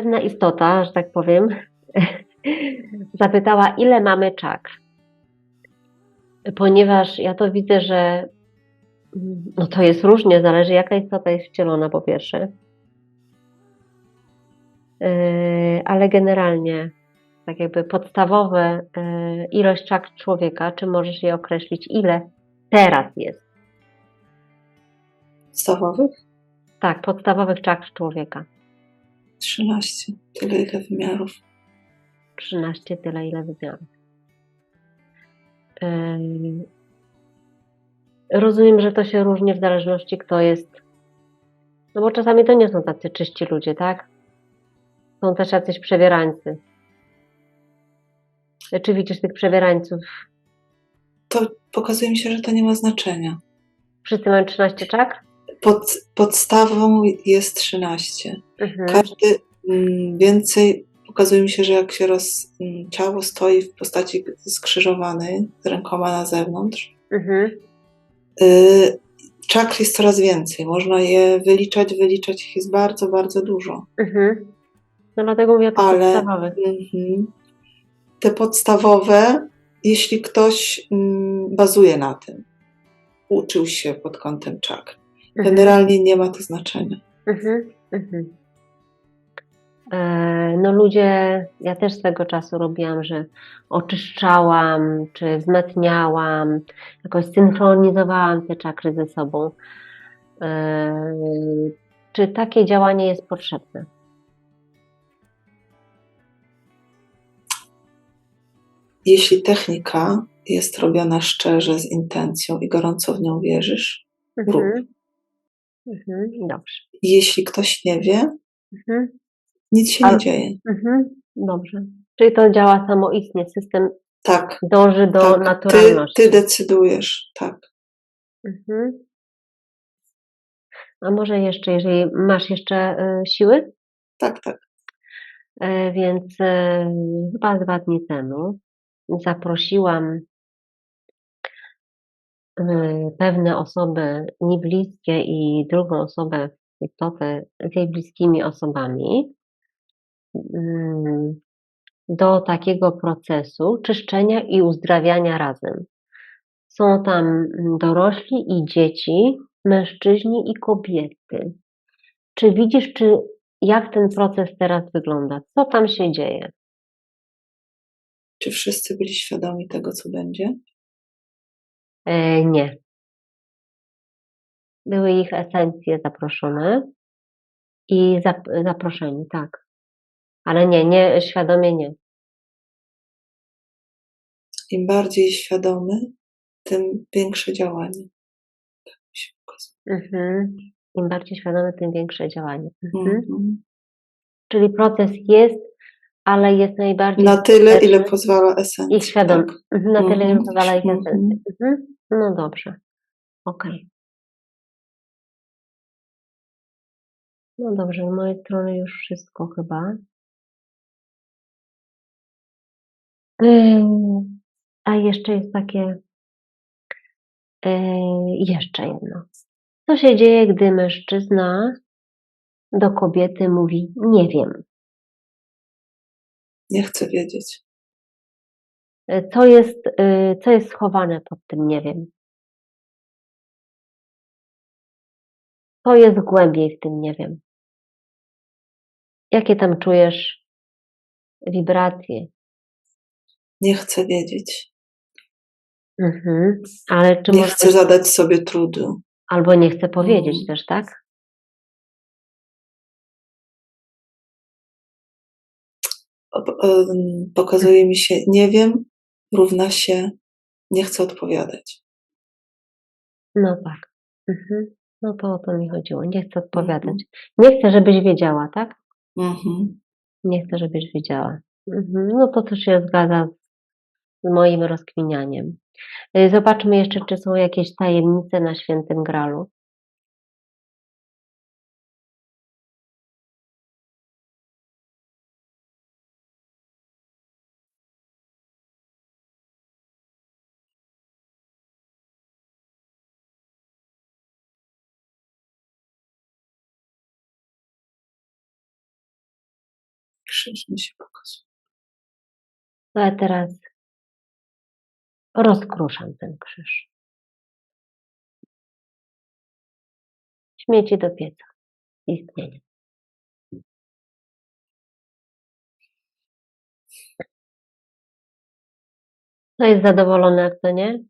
pewna istota, że tak powiem, zapytała, ile mamy czakr. Ponieważ ja to widzę, że no to jest różnie, zależy jaka istota jest wcielona po pierwsze. Yy, ale generalnie, tak jakby podstawowe yy, ilość czakr człowieka, czy możesz je określić, ile teraz jest? Podstawowych? Tak, podstawowych czakr człowieka. 13. Tyle ile wymiarów. 13, tyle ile wymiarów. Ym, Rozumiem, że to się różni w zależności kto jest. No bo czasami to nie są tacy czyści ludzie, tak? Są też jacyś przebierańcy. Czy widzisz tych przebierańców? To pokazuje mi się, że to nie ma znaczenia. Wszyscy mają 13 czakr? Pod, podstawą jest 13. Mhm. Każdy mm, więcej pokazuje mi się, że jak się roz, mm, ciało stoi w postaci skrzyżowanej, z rękoma na zewnątrz, Mhm. y, czakr jest coraz więcej. Można je wyliczać, wyliczać ich jest bardzo, bardzo dużo. Mhm. No dlatego mówię o tych Ale- podstawowych. Mhm. Te podstawowe, jeśli ktoś mm, bazuje na tym, uczył się pod kątem czakr. Mhm. Generalnie nie ma to znaczenia. Mhm, mhm. E, No ludzie, ja też swego czasu robiłam, że oczyszczałam, czy wzmacniałam, jakoś synchronizowałam te czakry ze sobą. E, Czy takie działanie jest potrzebne? Jeśli technika jest robiona szczerze, z intencją i gorąco w nią wierzysz, rób. Mhm. Dobrze. Jeśli ktoś nie wie, Mhm. nic się Ale- nie dzieje. Mhm. Dobrze. Czyli to działa samoistnie, system Tak, dąży do tak. Ty, naturalności. ty decydujesz, tak. Mhm. A może jeszcze, jeżeli masz jeszcze e, siły? Tak, tak. E, Więc e, chyba dwa dni temu zaprosiłam pewne osoby mi bliskie i drugą osobę, istotę z jej bliskimi osobami mm, do takiego procesu czyszczenia i uzdrawiania razem. Są tam mm, dorośli i dzieci, mężczyźni i kobiety. Czy widzisz, czy jak ten proces teraz wygląda? Co tam się dzieje? Czy wszyscy byli świadomi tego, co będzie? E, nie. Były ich esencje zaproszone i zap, zaproszeni, tak. Ale nie, nie, świadomie nie. Im bardziej świadomy, tym większe działanie. Tak mi się pokazuje. Mhm. Im bardziej świadomy, tym większe działanie. Mhm. Mhm. Czyli proces jest, ale jest najbardziej Na tyle, ile pozwala esencja. i świadomy. Tak. Mhm, Na tyle, ile Mhm. pozwala ich Mhm. esencja. Mhm. No dobrze. Okej. No dobrze, z mojej strony już wszystko chyba. Ym, A jeszcze jest takie, yy, jeszcze jedno. Co się dzieje, gdy mężczyzna do kobiety mówi nie wiem? Nie chcę wiedzieć. Yy, Co jest, yy, co jest schowane pod tym nie wiem? Co jest głębiej w tym nie wiem? Jakie tam czujesz wibracje? Nie chcę wiedzieć. Mhm. Ale czy Nie może chcę zadać sobie trudu. albo nie chcę powiedzieć Mm. też, tak? Pokazuje mi się, nie wiem, równa się, nie chcę odpowiadać. No tak. Mhm. No to o to mi chodziło. Nie chcę Mhm. odpowiadać. Nie chcę, żebyś wiedziała, tak? Mhm. Nie chcę, żebyś wiedziała. Mhm. No to też się zgadza z moim rozkminianiem. Y, Zobaczmy jeszcze, czy są jakieś tajemnice na świętym gralu. Krzyż mi się pokazuje. No a teraz rozkruszam ten krzyż. Śmieci do pieca. Istnienie. No jest zadowolony, jak to nie?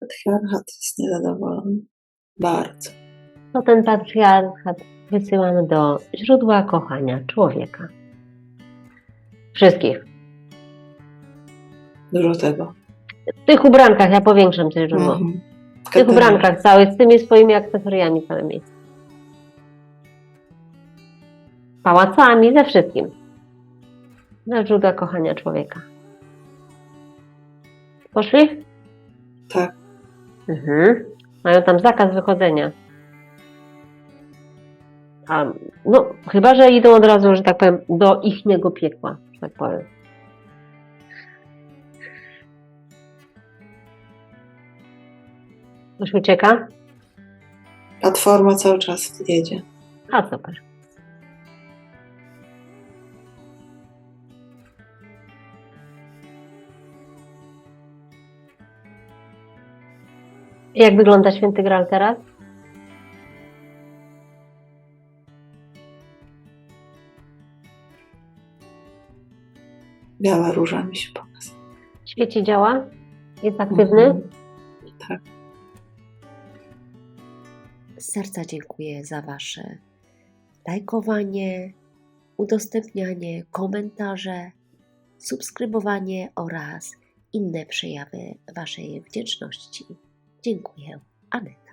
Patriarchat jest niezadowolony. Bardzo. To ten patriarchat wysyłamy do źródła kochania człowieka. Wszystkich. Dużo tego. W tych ubrankach, ja powiększam to źródło. Mhm. W tych ubrankach całych, z tymi swoimi akcesoriami całymi. Pałacami, ze wszystkim. Na źródła kochania człowieka. Poszli? Tak. Mhm. Mają tam zakaz wychodzenia. A, no, chyba, że idą od razu, że tak powiem, do ichniego piekła, że tak powiem. Już ucieka? Platforma cały czas jedzie. A super. Jak wygląda święty Graal teraz? Biała róża mi się pokazuje. Świeci działa? Jest aktywny? Mhm. Tak. Z serca dziękuję za Wasze lajkowanie, udostępnianie, komentarze, subskrybowanie oraz inne przejawy Waszej wdzięczności. Dziękuję, Aneta.